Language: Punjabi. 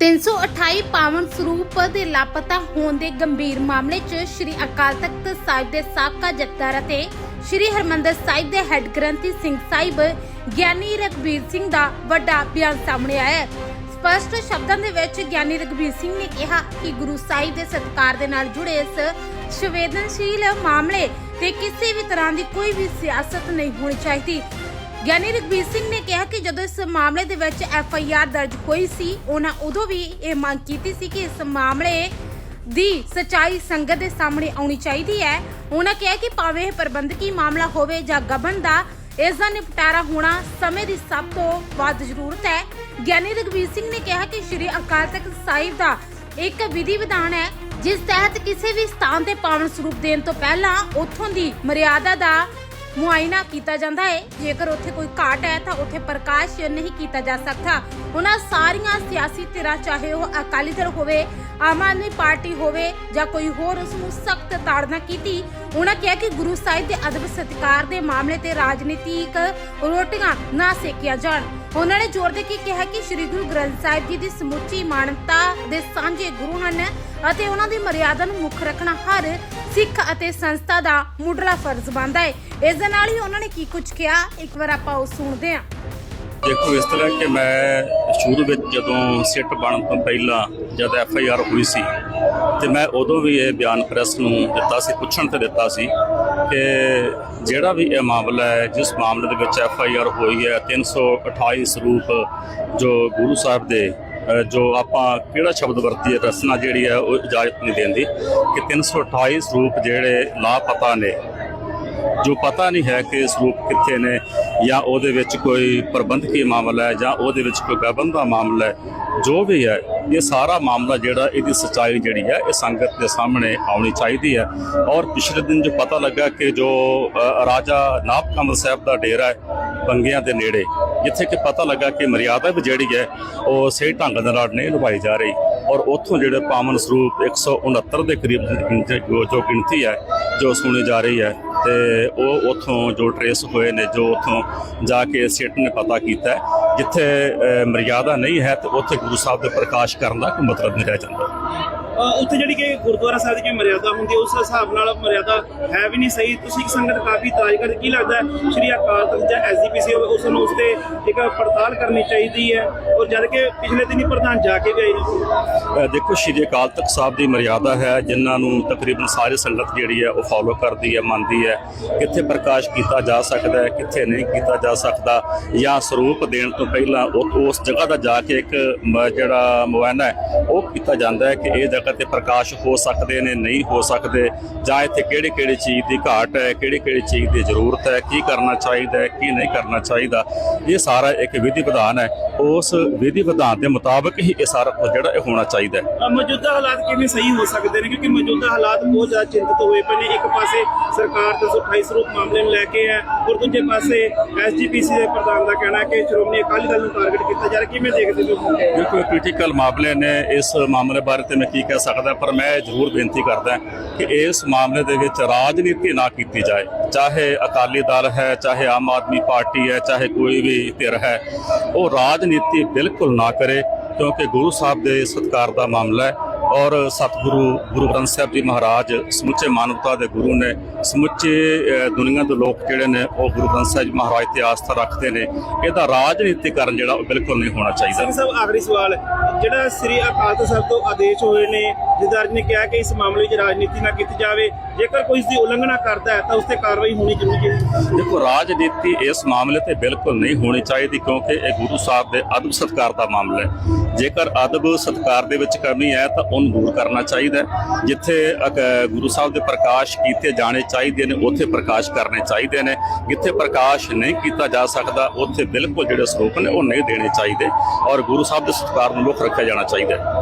328 ਪਾਵਨ ਸਰੂਪ ਦੇ ਲਾਪਤਾ ਹੋਣ ਦੇ ਗੰਭੀਰ ਮਾਮਲੇ 'ਚ ਸ੍ਰੀ ਅਕਾਲ ਤਖਤ ਸਾਹਿਬ ਦੇ ਸਾਬਕਾ ਜਥੇਦਾਰ ਅਤੇ ਸ੍ਰੀ ਹਰਮੰਦਰ ਸਾਹਿਬ ਦੇ ਹੈੱਡ ਗ੍ਰੰਥੀ ਸਿੰਘ ਸਾਹਿਬ, ਗਿਆਨੀ ਰਘਬੀਰ ਸਿੰਘ ਦਾ ਵੱਡਾ ਬਿਆਨ ਸਾਹਮਣੇ ਆਇਆ ਹੈ। ਸਪਸ਼ਟ ਸ਼ਬਦਾਂ ਦੇ ਵਿੱਚ ਗਿਆਨੀ ਰਘਬੀਰ ਸਿੰਘ ਨੇ ਕਿਹਾ ਕਿ ਗੁਰੂ ਸਾਹਿਬ ਦੇ ਸਤਕਾਰ ਦੇ ਨਾਲ ਜੁੜੇ ਇਸ ਸੰਵੇਦਨਸ਼ੀਲ ਮਾਮਲੇ ਤੇ ਕਿਸੇ ਵੀ ਤਰ੍ਹਾਂ ਦੀ ਕੋਈ ਵੀ ਸਿਆਸਤ ਨਹੀਂ ਹੋਣੀ ਚਾਹੀਦੀ। ਗਿਆਨੀ ਰਘਬੀਰ ਸਿੰਘ ਨੇ ਕਿਹਾ ਕਿ ਜਦੋਂ ਇਸ ਮਾਮਲੇ ਦੇ ਵਿੱਚ ਐਫ ਆਈ ਆਰ ਦਰਜ ਹੋਈ ਸੀ, ਉਹਨਾਂ ਉਦੋਂ ਵੀ ਇਹ ਮੰਗ ਕੀਤੀ ਸੀ ਕਿ ਇਸ ਮਾਮਲੇ ਦੀ ਸਚਾਈ ਸੰਗਤ ਦੇ ਸਾਹਮਣੇ ਆਉਣੀ ਚਾਹੀਦੀ ਹੈ। ਉਹਨਾਂ ਕਿਹਾ ਕਿ ਭਾਵੇਂ ਇਹ ਪ੍ਰਬੰਧਕੀ ਮਾਮਲਾ ਹੋਵੇ ਜਾਂ ਗਬਨ ਦਾ, ਇਸ ਦਾ ਨਿਪਟਾਰਾ ਹੋਣਾ ਸਮੇਂ ਦੀ ਸਭ ਤੋਂ ਵੱਧ ਜ਼ਰੂਰਤ ਹੈ। ਗਿਆਨੀ ਰਘਬੀਰ ਸਿੰਘ ਨੇ ਕਿਹਾ ਕਿ ਸ੍ਰੀ ਅਕਾਲ ਤਖਤ ਸਾਹਿਬ ਦਾ ਇੱਕ ਵਿਧੀ ਵਿਧਾਨ ਹੈ, ਜਿਸ ਤਹਿਤ ਕਿਸੇ ਵੀ ਸਥਾਨ ਤੇ ਪਾਵਨ ਸਰੂਪ ਦੇਣ ਤੋਂ ਪਹਿਲਾਂ ਉੱਥੋਂ ਦੀ ਮਰਿਆਦਾ ਦਾ ਮੁਆਇਨਾ ਕੀਤਾ ਜਾਂਦਾ ਹੈ। ਜੇਕਰ ਉੱਥੇ ਕੋਈ ਘਾਟ ਹੈ ਤਾਂ ਉੱਥੇ ਪ੍ਰਕਾਸ਼ ਨਹੀਂ ਕੀਤਾ ਜਾ ਸਕਦਾ। ਉਹਨਾਂ ਸਾਰੀਆਂ ਸਿਆਸੀ ਧਿਰਾਂ, ਚਾਹੇ ਉਹ ਅਕਾਲੀ ਦਲ ਹੋਵੇ, ਆਮ ਆਦਮੀ ਪਾਰਟੀ ਹੋਵੇ ਜਾਂ ਕੋਈ ਹੋਰ ਉਸ ਨੂੰ ਸਖਤ ਤਾੜਨਾ ਕੀਤੀ, ਉਹਨਾਂ ਕਿਹਾ ਕਿ ਗੁਰੂ ਸਾਹਿਬ ਦੇ ਅਦਬ ਸਤਿਕਾਰ ਦੇ ਮਾਮਲੇ ਤੇ ਰਾਜਨੀਤਿਕ ਰੋਟੀਆਂ ਨਾ ਸੇਕੀਆਂ ਜਾਣ। ਉਹਨਾਂ ਨੇ ਜ਼ੋਰ ਦੇ ਕੇ ਕਿਹਾ ਕਿ ਸ੍ਰੀ ਗੁਰੂ ਗ੍ਰੰਥ ਸਾਹਿਬ ਜੀ ਦੀ ਸਮੁੱਚੀ ਮਾਨਵਤਾ ਦੇ ਸਾਂਝੇ ਗੁਰੂ ਹਨ ਅਤੇ ਉਹਨਾਂ ਦੀ ਮਰਿਆਦਾ ਨੂੰ ਮੁੱਖ ਰੱਖਣਾ ਹਰ ਸਿੱਖ ਅਤੇ ਸੰਸਥਾ ਦਾ ਮੁੱਢਲਾ ਫਰਜ਼ ਬਣਦਾ ਹੈ। ਇਸ ਦੇ ਨਾਲ ਹੀ ਉਹਨਾਂ ਨੇ ਕੀ ਕੁਝ ਕਿਹਾ? ਇੱਕ ਵਾਰ ਆਪਾਂ ਉਹ ਸੁਣਦੇ ਹਾਂ। ਦੇਖੋ, ਇਸ ਤਰ੍ਹਾਂ ਕਿ ਮੈਂ ਸ਼ੁਰੂ ਵਿੱਚ ਜਦੋਂ ਸਿੱਟ ਬਣਨ ਤੋਂ ਪਹਿਲਾਂ ਜਦ ਐਫ ਆਈ ਆਰ ਹੋਈ ਸੀ ਤੇ ਮੈਂ ਉਦੋਂ ਵੀ ਇਹ ਬਿਆਨ ਪ੍ਰੈਸ ਨੂੰ ਦਿੱਤਾ ਸੀ, ਪੁੱਛਣ ਤੇ ਦਿੱਤਾ ਸੀ ਕਿ ਜਿਹੜਾ ਵੀ ਇਹ ਮਾਮਲਾ ਹੈ, ਜਿਸ ਮਾਮਲੇ ਦੇ ਵਿੱਚ ਐਫ ਆਈ ਆਰ ਹੋਈ ਹੈ 328 ਸਰੂਪ ਜੋ ਗੁਰੂ ਸਾਹਿਬ ਦੇ ਜੋ ਆਪਾਂ ਕਿਹੜਾ ਸ਼ਬਦ ਵਰਤੀਏ ਰਸਨਾ ਜਿਹੜੀ ਹੈ ਉਹ ਇਜਾਜ਼ਤ ਨਹੀਂ ਦਿੰਦੀ ਕਿ 328 ਸਰੂਪ ਜਿਹੜੇ ਲਾਪਤਾ ਨੇ, ਜੋ ਪਤਾ ਨਹੀਂ ਹੈ ਕਿ ਸਰੂਪ ਕਿੱਥੇ ਨੇ ਜਾਂ ਉਹਦੇ ਵਿੱਚ ਕੋਈ ਪ੍ਰਬੰਧਕੀ ਮਾਮਲਾ ਹੈ ਜਾਂ ਉਹਦੇ ਵਿੱਚ ਕੋਈ ਗਬਨ ਦਾ ਮਾਮਲਾ ਹੈ, ਜੋ ਵੀ ਹੈ, ਇਹ ਸਾਰਾ ਮਾਮਲਾ ਜਿਹੜਾ ਇਹਦੀ ਸਚਾਈ ਜਿਹੜੀ ਹੈ, ਇਹ ਸੰਗਤ ਦੇ ਸਾਹਮਣੇ ਆਉਣੀ ਚਾਹੀਦੀ ਹੈ। ਔਰ ਪਿਛਲੇ ਦਿਨ ਜੋ ਪਤਾ ਲੱਗਾ ਕਿ ਜੋ ਰਾਜਾ ਨਾਭ ਕਮਲ ਸਾਹਿਬ ਦਾ ਡੇਰਾ ਹੈ, ਬੰਗਿਆਂ ਦੇ ਨੇੜੇ ਜਿੱਥੇ ਕਿ ਪਤਾ ਲੱਗਾ ਕਿ ਮਰਿਆਦਾ ਵੀ ਜਿਹੜੀ ਹੈ ਉਹ ਸਹੀ ਢੰਗ ਦੇ ਨਾਲ ਨਹੀਂ ਨਿਭਾਈ ਜਾ ਰਹੀ ਔਰ ਉੱਥੋਂ ਜਿਹੜੇ ਪਾਵਨ ਸਰੂਪ 169 ਦੇ ਕਰੀਬ ਜੋ ਗਿਣਤੀ ਹੈ, ਜੋ ਸੁਣੀ ਜਾ ਰਹੀ ਹੈ, ਤੇ ਉਹ ਉੱਥੋਂ ਜੋ ਟਰੇਸ ਹੋਏ ਨੇ, ਜੋ ਉੱਥੋਂ ਜਾ ਕੇ ਸਿੱਟ ਨੇ ਪਤਾ ਕੀਤਾ ਜਿੱਥੇ ਮਰਿਆਦਾ ਨਹੀਂ ਹੈ, ਤੇ ਉੱਥੇ ਗੁਰੂ ਸਾਹਿਬ ਦੇ ਪ੍ਰਕਾਸ਼ ਕਰਨ ਦਾ ਕੋਈ ਮਤਲਬ ਨਹੀਂ ਰਹਿ ਜਾਂਦਾ। ਉੱਥੇ ਜਿਹੜੀ ਕਿ ਗੁਰਦੁਆਰਾ ਸਾਹਿਬ ਦੀ ਜਿਹੜੀ ਮਰਿਆਦਾ ਹੁੰਦੀ ਉਸ ਹਿਸਾਬ ਨਾਲ ਮਰਿਆਦਾ ਹੈ ਵੀ ਨਹੀਂ ਸਹੀ। ਤੁਸੀਂ ਇੱਕ ਸੰਗਤ ਕਾਫੀ ਇਤਰਾਜ਼ ਕਰਦੇ ਕੀ ਲੱਗਦਾ ਸ਼੍ਰੀ ਅਕਾਲ ਤਖਤ ਜਾਂ ਐਸਜੀਪੀਸੀ ਹੋਵੇ ਉਸ ਨੂੰ ਉਸ ਤੇ ਇੱਕ ਪੜਤਾਲ ਕਰਨੀ ਚਾਹੀਦੀ ਹੈ। ਔਰ ਜਦ ਕਿ ਪਿਛਲੇ ਦਿਨੀ ਪ੍ਰਧਾਨ ਜਾ ਕੇ ਗਏ। ਦੇਖੋ, ਸ਼੍ਰੀ ਅਕਾਲ ਤਖਤ ਸਾਹਿਬ ਦੀ ਮਰਿਆਦਾ ਹੈ, ਜਿਨ੍ਹਾਂ ਨੂੰ ਤਕਰੀਬਨ ਸਾਰੀ ਸੰਗਤ ਜਿਹੜੀ ਹੈ, ਉਹ ਫਾਲੋ ਕਰਦੀ ਹੈ, ਮੰਨਦੀ ਹੈ। ਕਿੱਥੇ ਪ੍ਰਕਾਸ਼ ਕੀਤਾ ਜਾ ਸਕਦਾ ਹੈ, ਕਿੱਥੇ ਨਹੀਂ ਕੀਤਾ ਜਾ ਸਕਦਾ, ਜਾਂ ਸਰੂਪ ਦੇਣ ਤੋਂ ਪਹਿਲਾਂ ਉਹ- ਉਸ ਜਗ੍ਹਾ ਦਾ ਜਾ ਕੇ ਇੱਕ ਜਿਹੜਾ ਮੁਆਇਨਾ ਹੈ, ਉਹ ਕੀਤਾ ਜਾਂਦਾ ਹੈ ਕਿ ਇਹ ਜਗ੍ਹਾ ਤੇ ਪ੍ਰਕਾਸ਼ ਹੋ ਸਕਦੇ ਨੇ, ਨਹੀਂ ਹੋ ਸਕਦੇ। ਜਾਂ ਇੱਥੇ ਕਿਹੜੀ ਕਿਹੜੀ ਚੀਜ਼ ਦੀ ਘਾਟ ਹੈ ਕਿਹੜੀ ਕਿਹੜੀ ਚੀਜ਼ ਦੀ ਜ਼ਰੂਰਤ ਹੈ, ਕੀ ਕਰਨਾ ਚਾਹੀਦਾ ਹੈ, ਕੀ ਨਹੀਂ ਕਰਨਾ ਚਾਹੀਦਾ। ਇਹ ਸਾਰਾ ਇੱਕ ਵਿਧੀ ਵਿਧਾਨ ਹੈ। ਉਸ ਵਿਧੀ ਵਿਧਾਨ ਦੇ ਮੁਤਾਬਕ ਹੀ ਇਹ ਸਾਰਾ ਕੁਝ ਜਿਹੜਾ ਇਹ ਹੋਣਾ ਚਾਹੀਦਾ ਹੈ। ਮੌਜੂਦਾ ਹਾਲਾਤ ਕਿਵੇਂ ਸਹੀ ਹੋ ਸਕਦੇ ਨੇ? ਕਿਉਂਕਿ ਮੌਜੂਦਾ ਹਾਲਾਤ ਬਹੁਤ ਜ਼ਿਆਦਾ ਚਿੰਤਤ ਹੋਏ ਪਏ ਨੇ। ਇੱਕ ਪਾਸੇ ਸਰਕਾਰ 328 ਸਰੂਪ ਮਾਮਲੇ ਨੂੰ ਲੈ ਕੇ ਹੈ ਔਰ ਦੂਜੇ ਪਾਸੇ ਐਸਜੀਪੀਸੀ ਦੇ ਪ੍ਰਧਾਨ ਦਾ ਕਹਿਣਾ ਹੈ ਕਿ ਸ਼੍ਰੋਮਣੀ ਅਕਾਲੀ ਦਲ ਨੂੰ ਟਾਰਗੇਟ ਕੀਤਾ ਜਾ ਰਿਹਾ। ਕਿਵੇਂ ਦੇਖਦੇ ਹੋ? ਬਿਲਕੁਲ ਕ੍ਰਿਟੀਕਲ ਮਾਮਲੇ ਨੇ। ਇਸ ਮਾਮਲੇ ਬਾਰੇ ਤੇ ਮੈਂ ਕੀ ਕਹਿ ਸਕਦਾ ਪਰ ਮੈਂ ਜ਼ਰੂਰ ਬੇਨਤੀ ਕਰਦਾ ਕਿ ਇਸ ਮਾਮਲੇ ਦੇ ਵਿੱਚ ਰਾਜਨੀਤੀ ਨਾ ਕੀਤੀ ਜਾਏ। ਚਾਹੇ ਅਕਾਲੀ ਦਲ ਹੈ ਚਾਹੇ ਆਮ ਆਦਮੀ ਪਾਰਟੀ ਹੈ ਚਾਹੇ ਕੋਈ ਵੀ ਧਿਰ ਹੈ ਉਹ ਰਾਜਨੀਤੀ ਬਿਲਕੁਲ ਨਾ ਕਰੇ, ਕਿਉਂਕਿ ਗੁਰੂ ਸਾਹਿਬ ਦੇ ਸਤਕਾਰ ਦਾ ਮਾਮਲਾ ਹੈ ਔਰ ਸਤਿਗੁਰੂ, ਗੁਰੂ ਗ੍ਰੰਥ ਸਾਹਿਬ ਜੀ ਮਹਾਰਾਜ ਸਮੁੱਚੇ ਮਾਨਵਤਾ ਦੇ ਗੁਰੂ ਨੇ, ਸਮੁੱਚੇ ਦੁਨੀਆ ਦੇ ਲੋਕ ਜਿਹੜੇ ਨੇ, ਉਹ ਗੁਰੂ ਗ੍ਰੰਥ ਸਾਹਿਬ ਮਹਾਰਾਜ ਤੇ ਆਸਥਾ ਰੱਖਦੇ ਨੇ। ਇਹਦਾ ਰਾਜਨੀਤੀਕਰਨ ਜਿਹੜਾ ਉਹ ਬਿਲਕੁਲ ਨਹੀਂ ਹੋਣਾ ਚਾਹੀਦਾ। ਸਾਹਿਬ ਆਖਰੀ ਸਵਾਲ, ਜਿਹੜਾ ਸ੍ਰੀ ਅਕਾਲ ਤਖਤ ਸਾਹਿਬ ਤੋਂ ਆਦੇਸ਼ ਹੋਏ ਨੇ ਜਦਾਰ ਨੇ ਕਿਹਾ ਕਿ ਇਸ ਮਾਮਲੇ ਵਿੱਚ ਰਾਜਨੀਤੀ ਨਾ ਕੀਤੀ ਜਾਵੇ ਜੇਕਰ ਕੋਈ ਇਸ ਦੀ ਉਲੰਘਣਾ ਕਰਦਾ ਹੈ, ਤਾਂ ਉਸ ਤੇ ਕਾਰਵਾਈ ਹੋਣੀ ਜ਼ਰੂਰੀ ਹੈ। ਦੇਖੋ, ਰਾਜਨੀਤੀ ਇਸ ਮਾਮਲੇ ਤੇ ਬਿਲਕੁਲ ਨਹੀਂ ਹੋਣੀ ਚਾਹੀਦੀ, ਕਿਉਂਕਿ ਇਹ ਗੁਰੂ ਸਾਹਿਬ ਦੇ ਅਦਬ ਸਤਕਾਰ ਦਾ ਮਾਮਲਾ ਹੈ। ਜੇਕਰ ਅਦਬ ਸਤਕਾਰ ਦੇ ਵਿੱਚ ਕਮੀ ਹੈ, ਤਾਂ ਉਹਨੂੰ ਦੂਰ ਕਰਨਾ ਚਾਹੀਦਾ ਜਿੱਥੇ ਗੁਰੂ ਸਾਹਿਬ ਦੇ ਪ੍ਰਕਾਸ਼ ਕੀਤੇ ਜਾਣੇ ਚਾਹੀਦੇ ਨੇ, ਉੱਥੇ ਪ੍ਰਕਾਸ਼ ਕਰਨੇ ਚਾਹੀਦੇ ਨੇ। ਜਿੱਥੇ ਪ੍ਰਕਾਸ਼ ਨਹੀਂ ਕੀਤਾ ਜਾ ਸਕਦਾ, ਉੱਥੇ ਬਿਲਕੁਲ ਜਿਹੜੇ ਸਰੂਪ ਨੇ, ਉਹ ਨਹੀਂ ਦੇਣੇ ਚਾਹੀਦੇ। ਔਰ ਗੁਰੂ ਸਾਹਿਬ ਦੇ ਸਤਕਾਰ ਨੂੰ ਮੁੱਖ ਰੱਖਿਆ ਜਾਣਾ ਚਾਹੀਦਾ